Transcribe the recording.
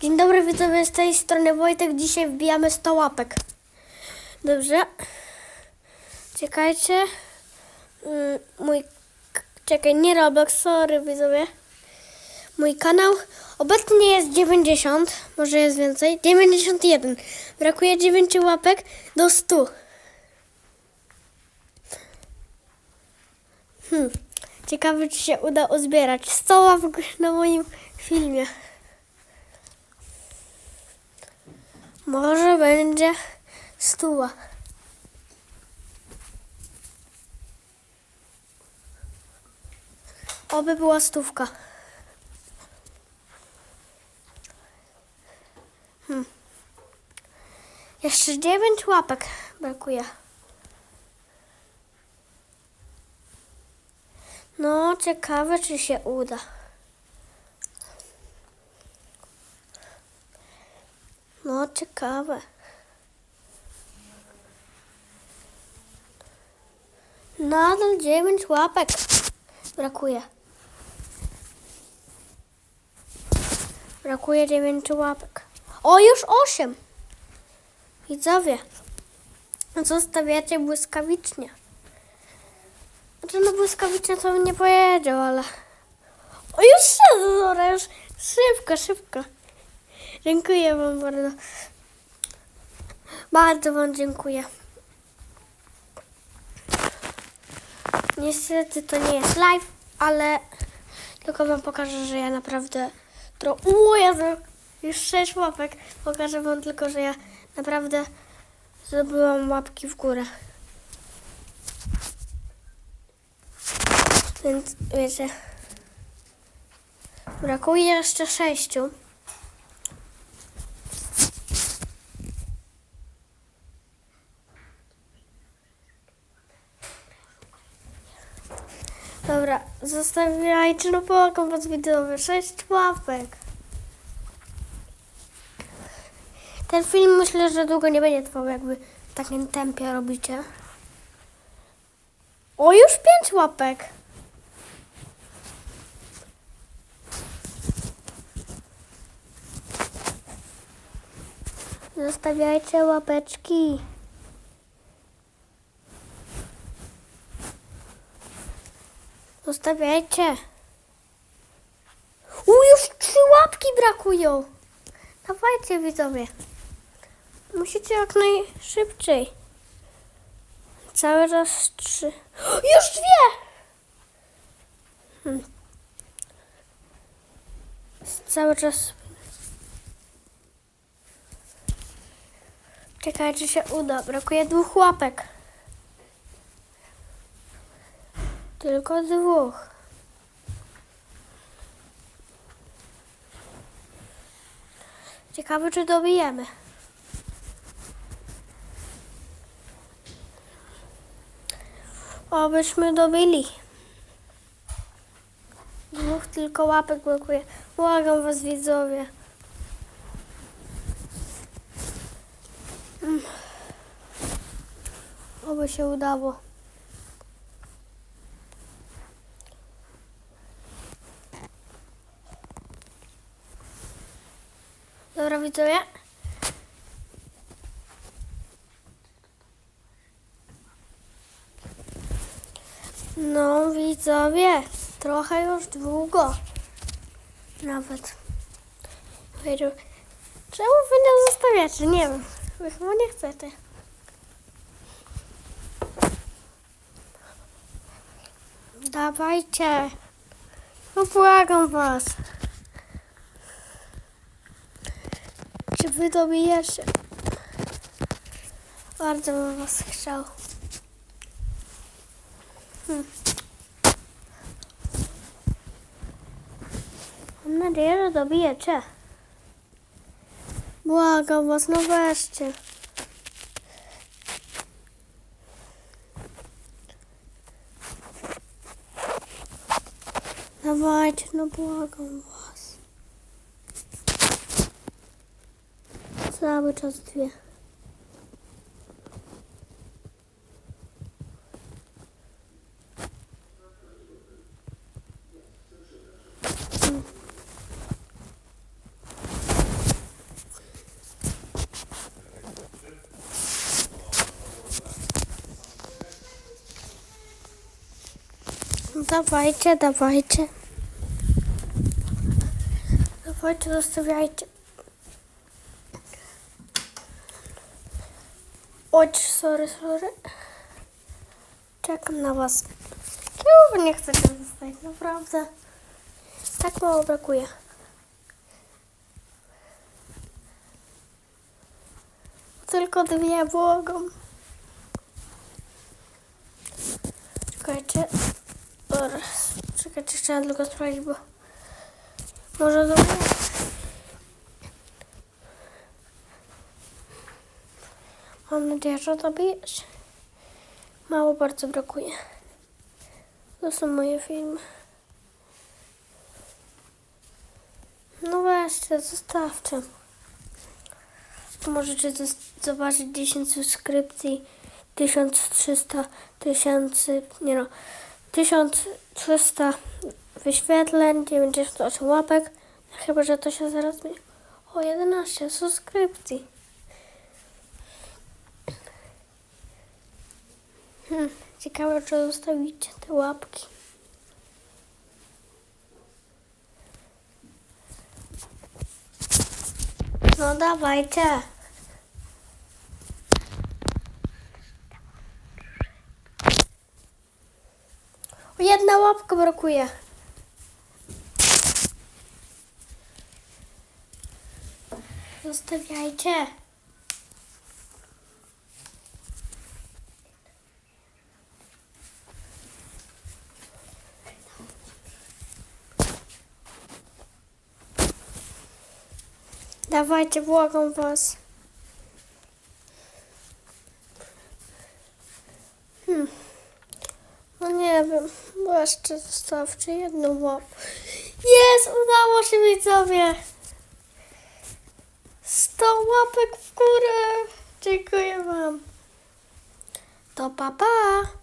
Dzień dobry widzowie, z tej strony Wojtek. Dzisiaj wbijamy 100 łapek. Dobrze. Czekajcie. Mm, Mój... Czekaj, nie Roblox, sorry widzowie. Mój kanał obecnie jest 90, może jest więcej. 91. Brakuje 9 łapek do 100. Hmm. Ciekawe, czy się uda uzbierać 100 łapek na moim filmie. Może będzie stuła. Oby była stówka. Hmm. Jeszcze dziewięć łapek brakuje. No, ciekawe, czy się uda. No, ciekawe. Nadal dziewięć łapek brakuje. Brakuje dziewięciu łapek. O, już osiem. Widzowie, zostawiacie błyskawicznie. Znaczy, no błyskawicznie to bym nie powiedział, ale... O, już dobra, już szybko, szybko. Dziękuję Wam bardzo. Bardzo Wam dziękuję. Niestety to nie jest live, ale tylko Wam pokażę, że ja naprawdę... Tro... O Jezu, już sześć łapek. Pokażę Wam tylko, że ja naprawdę zdobyłam łapki w górę. Więc wiecie, brakuje jeszcze sześciu. Dobra, zostawiajcie, no błagam was widzowie, sześć łapek. Ten film myślę, że długo nie będzie trwał, jakby w takim tempie robicie. O, już pięć łapek. Zostawiajcie łapeczki. Zostawiajcie. U, już trzy łapki brakują. Dawajcie widzowie. Musicie jak najszybciej. Cały czas trzy. Już dwie! Hmm. Cały czas. Czekaj, czy się uda. Brakuje dwóch łapek. Tylko dwóch. Ciekawe, czy dobijemy. Obyśmy dobili. Dwóch tylko łapek brakuje. Błagam was widzowie. Mm. Oby się udało. Dobra widzowie. No widzowie, trochę już długo. Nawet. Czemu wy nie zostawiacie? Nie wiem. Wy chyba nie chcecie. Dawajcie. No błagam was. Wy dobijecie? Bardzo bym was chciał. Hmm. Mam nadzieję, że dobijecie. Błagam was, no weźcie. Dawajcie, no błagam Cały czas dwie. No dawajcie, dawajcie. Dawajcie, zostawiajcie. Oj, sorry, sorry. Czekam na was. Czemu nie chcecie zostać? Naprawdę. Tak mało brakuje. Tylko dwie błogą. Czekajcie. Oraz. Czekajcie, trzeba tylko sprawdzić, bo może do Mam nadzieję, że dobijesz. Mało bardzo brakuje. To są moje filmy. No weźcie, zostawcie. To możecie zobaczyć 10 subskrypcji, 1300 tysięcy, nie no, 1300 wyświetleń, 98 łapek. Chyba, że to się zaraz zmieni. O, 11 subskrypcji. Hmm, ciekawe, czy zostawicie te łapki. No dawajcie. Jedna łapka brakuje. Zostawiajcie. Dawajcie, błagam was. Hmm. No nie wiem, bo jeszcze zostawcie jedną łapkę. Jest, udało się widzowie. 100 łapek w górę. Dziękuję wam. To pa pa.